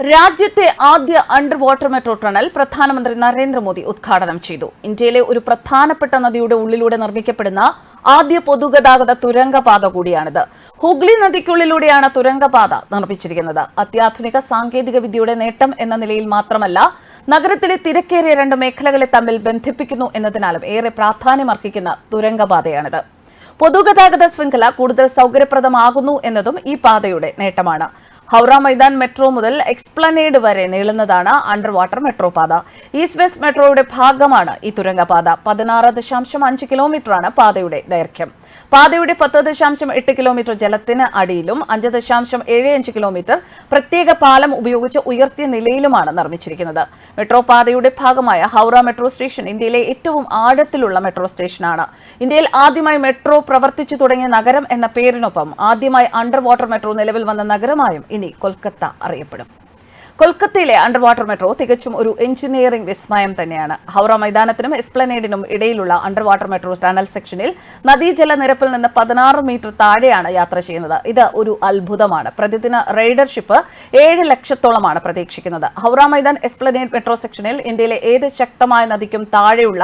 രാജ്യത്തെ ആദ്യ under water metro tunnel പ്രധാനമന്ത്രി നരേന്ദ്രമോദി ഉദ്ഘാടനം ചെയ്തു. ഇന്ത്യയിലെ ഒരു പ്രധാനപ്പെട്ട നദിയുടെ ഉള്ളിലൂടെ നിർമ്മിക്കപ്പെടുന്ന ആദ്യ പൊതുഗതാഗത തുരങ്കപാത കൂടിയാണിത്. ഹുഗ്ലി നദിക്കുള്ളിലൂടെയാണ് തുരങ്കപാത നിർമ്മിച്ചിരിക്കുന്നത്. അത്യാധുനിക സാങ്കേതിക വിദ്യയുടെ നേട്ടം എന്ന നിലയിൽ മാത്രമല്ല നഗരത്തിലെ തിരക്കേറിയ രണ്ട് മേഖലകളെ തമ്മിൽ ബന്ധിപ്പിക്കുന്നു എന്നതിനാലും ഏറെ പ്രാധാന്യമർഹിക്കുന്ന തുരങ്കപാതയാണിത്. പൊതുഗതാഗത ശൃംഖല കൂടുതൽ സൗകര്യപ്രദമാകുന്നു എന്നതും ഈ പാതയുടെ നേട്ടമാണ്. ഹൗറ മൈതാൻ മെട്രോ മുതൽ എക്സ്പ്ലനേഡ് വരെ നീളുന്നതാണ് അണ്ടർ വാട്ടർ മെട്രോ പാത. ഈസ്റ്റ് വെസ്റ്റ് മെട്രോയുടെ ഭാഗമാണ് ഈ തുരങ്കപാത. പതിനാറ് ദശാംശം അഞ്ച് കിലോമീറ്ററാണ് പാതയുടെ ദൈർഘ്യം. പാതയുടെ പത്ത് ദശാംശം എട്ട് കിലോമീറ്റർ ജലത്തിന് അടിയിലും അഞ്ച് ദശാംശം ഏഴ് അഞ്ച് കിലോമീറ്റർ പ്രത്യേക പാലം ഉപയോഗിച്ച് ഉയർത്തിയ നിലയിലുമാണ് നിർമ്മിച്ചിരിക്കുന്നത്. മെട്രോ പാതയുടെ ഭാഗമായ ഹൗറ മെട്രോ സ്റ്റേഷൻ ഇന്ത്യയിലെ ഏറ്റവും ആഴത്തിലുള്ള മെട്രോ സ്റ്റേഷനാണ്. ഇന്ത്യയിൽ ആദ്യമായി മെട്രോ പ്രവർത്തിച്ചു തുടങ്ങിയ നഗരം എന്ന പേരിനൊപ്പം ആദ്യമായി അണ്ടർ വാട്ടർ മെട്രോ നിലവിൽ വന്ന നഗരമായും കൊൽക്കത്ത അറിയപ്പെടും. കൊൽക്കത്തയിലെ അണ്ടർ വാട്ടർ മെട്രോ തികച്ചും ഒരു എഞ്ചിനീയറിംഗ് വിസ്മയം തന്നെയാണ്. ഹൗറ മൈതാനത്തിനും എസ്പ്ലനേഡിനും ഇടയിലുള്ള അണ്ടർ വാട്ടർ മെട്രോ ടണൽ സെക്ഷനിൽ നദീജല നിരപ്പിൽ നിന്ന് പതിനാറ് മീറ്റർ താഴെയാണ് യാത്ര ചെയ്യുന്നത്. ഇത് ഒരു അത്ഭുതമാണ്. പ്രതിദിന റൈഡർഷിപ്പ് ഏഴ് ലക്ഷത്തോളമാണ് പ്രതീക്ഷിക്കുന്നത്. ഹൗറ മൈതാൻ എസ്പ്ലനേഡ് മെട്രോ സെക്ഷനിൽ ഇന്ത്യയിലെ ഏത് ശക്തമായ നദിക്കും താഴെയുള്ള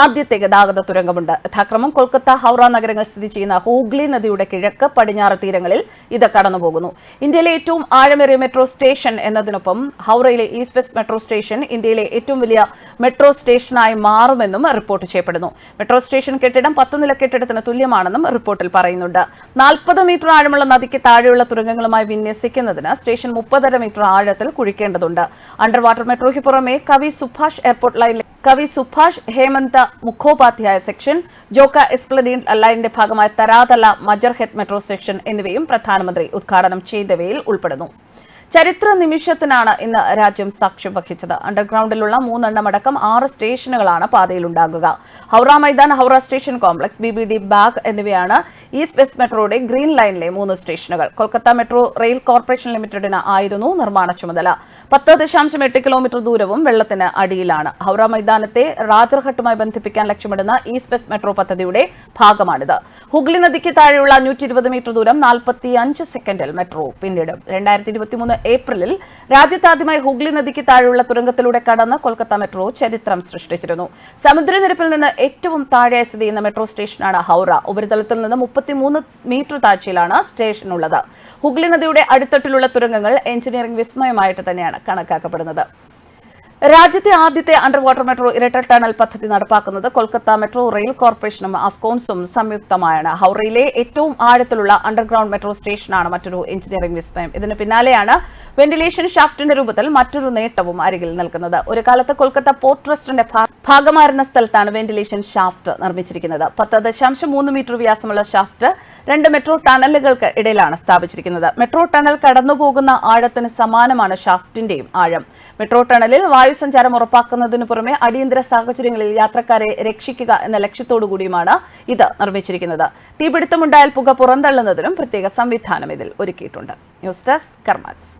ആദ്യത്തെ ഗതാഗത തുരങ്കമുണ്ട്. യഥാക്രമം കൊൽക്കത്ത ഹൗറ നഗരങ്ങൾ സ്ഥിതി ചെയ്യുന്ന ഹൂഗ്ലി നദിയുടെ കിഴക്ക് പടിഞ്ഞാറ് തീരങ്ങളിൽ ഇത് കടന്നുപോകുന്നു. ഇന്ത്യയിലെ ഏറ്റവും ആഴമേറിയ മെട്രോ സ്റ്റേഷൻ എന്നതിനൊപ്പം ഹൗറയിലെ ഈസ്റ്റ് വെസ്റ്റ് മെട്രോ സ്റ്റേഷൻ ഇന്ത്യയിലെ ഏറ്റവും വലിയ മെട്രോ സ്റ്റേഷനായി മാറുമെന്നും റിപ്പോർട്ട് ചെയ്യപ്പെടുന്നു. മെട്രോ സ്റ്റേഷൻ കെട്ടിടം പത്ത് നില കെട്ടിടത്തിന് തുല്യമാണെന്നും റിപ്പോർട്ടിൽ പറയുന്നുണ്ട്. നാൽപ്പത് മീറ്റർ ആഴമുള്ള നദിക്ക് താഴെയുള്ള തുരങ്കങ്ങളുമായി വിന്യസിക്കുന്നതിന് സ്റ്റേഷൻ മുപ്പതര മീറ്റർ ആഴത്തിൽ കുഴിക്കേണ്ടതുണ്ട്. അണ്ടർ വാട്ടർ മെട്രോയ്ക്ക് പുറമെ കവി സുഭാഷ് എയർപോർട്ട് ലൈനിലെ കവി സുഭാഷ് ഹേമന്ത മുഖോപാധ്യായ സെക്ഷൻ ജോക്ക എസ്പ്ലനീഡ് ലൈനിന്റെ ഭാഗമായ തരാതല മജർഹെത് മെട്രോ സെക്ഷൻ എന്നിവയും പ്രധാനമന്ത്രി ഉദ്ഘാടനം ചെയ്തവയിൽ ഉൾപ്പെടുന്നു. ചരിത്ര നിമിഷത്തിനാണ് ഇന്ന് രാജ്യം സാക്ഷ്യം വഹിച്ചത്. അണ്ടർഗ്രൗണ്ടിലുള്ള മൂന്നെണ്ണം അടക്കം ആറ് സ്റ്റേഷനുകളാണ് പാതയിലുണ്ടാകുക. Howrah Maidan Howrah station complex B B D Bagh എന്നിവയാണ് ഈസ്റ്റ് വെസ്റ്റ് മെട്രോയുടെ ഗ്രീൻ ലൈനിലെ മൂന്ന് സ്റ്റേഷനുകൾ. കൊൽക്കത്ത മെട്രോ റെയിൽ കോർപ്പറേഷൻ ലിമിറ്റഡിന് ആയിരുന്നു നിർമ്മാണ ചുമതല. പത്ത് ദശാംശം എട്ട് കിലോമീറ്റർ ദൂരവും വെള്ളത്തിന് അടിയിലാണ്. ഹൗറ മൈതാനത്തെ റാജർഘട്ടുമായി ബന്ധിപ്പിക്കാൻ ലക്ഷ്യമിടുന്ന ഈസ്റ്റ് വെസ്റ്റ് മെട്രോ പദ്ധതിയുടെ ഭാഗമാണിത്. ഹുഗ്ലി നദിക്ക് താഴെയുള്ള അഞ്ഞൂറ്റി ഇരുപത് മീറ്റർ ദൂരം നാൽപ്പത്തി അഞ്ച് സെക്കൻഡിൽ മെട്രോ പിന്നിടും. രണ്ടായിരത്തി ഇരുപത്തിമൂന്ന് ഏപ്രിലിൽ രാജ്യത്താദ്യമായി ഹുഗ്ലി നദിക്ക് താഴെയുള്ള തുരങ്കത്തിലൂടെ കടന്ന് കൊൽക്കത്ത മെട്രോ ചരിത്രം സൃഷ്ടിച്ചിരുന്നു. സമുദ്രനിരപ്പിൽ നിന്ന് ഏറ്റവും താഴെ സ്ഥിതി ചെയ്യുന്ന മെട്രോ സ്റ്റേഷനാണ് ഹൗറ. ഉപരിതലത്തിൽ നിന്ന് മുപ്പത്തിമൂന്ന് മീറ്റർ താഴ്ചയിലാണ് സ്റ്റേഷൻ ഉള്ളത് ഹുഗ്ലി നദിയുടെ അടിത്തട്ടിലുള്ള തുരങ്കങ്ങൾ എഞ്ചിനീയറിംഗ് വിസ്മയമായിട്ട് തന്നെയാണ് കണക്കാക്കപ്പെടുന്നത്. രാജ്യത്തെ ആദ്യത്തെ അണ്ടർ വാട്ടർ മെട്രോ ഇരട്ട ടണൽ പദ്ധതി നടപ്പാക്കുന്നത് കൊൽക്കത്ത മെട്രോ റെയിൽ കോർപ്പറേഷനും അഫ്കോൺസും സംയുക്തമായാണ്. ഹൌറയിലെ ഏറ്റവും ആഴത്തിലുള്ള അണ്ടർഗ്രൌണ്ട് മെട്രോ സ്റ്റേഷനാണ് മറ്റൊരു എഞ്ചിനീയറിംഗ് വിസ്മയം. ഇതിന് പിന്നാലെയാണ് വെന്റിലേഷൻ ഷാഫ്റ്റിന്റെ രൂപത്തിൽ മറ്റൊരു നേട്ടവും അരികിൽ നൽകുന്നത് ഒരു കാലത്ത് കൊൽക്കത്ത പോർട്ട് ട്രസ്റ്റിന്റെ ഭാഗമായിരുന്ന സ്ഥലത്താണ് വെന്റിലേഷൻ ഷാഫ്റ്റ് നിർമ്മിച്ചിരിക്കുന്നത്. പത്ത് ദശാംശം മൂന്ന് മീറ്റർ വ്യാസമുള്ള ഷാഫ്റ്റ് രണ്ട് മെട്രോ ടണലുകൾക്ക് ഇടയിലാണ് സ്ഥാപിച്ചിരിക്കുന്നത്. മെട്രോ ടണൽ കടന്നുപോകുന്ന ആഴത്തിന് സമാനമാണ് ഷാഫ്റ്റിന്റെയും ആഴം. മെട്രോ ടണലിൽ വായുസഞ്ചാരം ഉറപ്പാക്കുന്നതിനു പുറമെ അടിയന്തര സാഹചര്യങ്ങളിൽ യാത്രക്കാരെ രക്ഷിക്കുക എന്ന ലക്ഷ്യത്തോടു കൂടിയുമാണ് ഇത് നിർമ്മിച്ചിരിക്കുന്നത് തീപിടുത്തമുണ്ടായാൽ പുക പുറന്തള്ളുന്നതിനും പ്രത്യേക സംവിധാനം ഇതിൽ ഒരുക്കിയിട്ടുണ്ട്. News desk കർമാറ്റ്സ്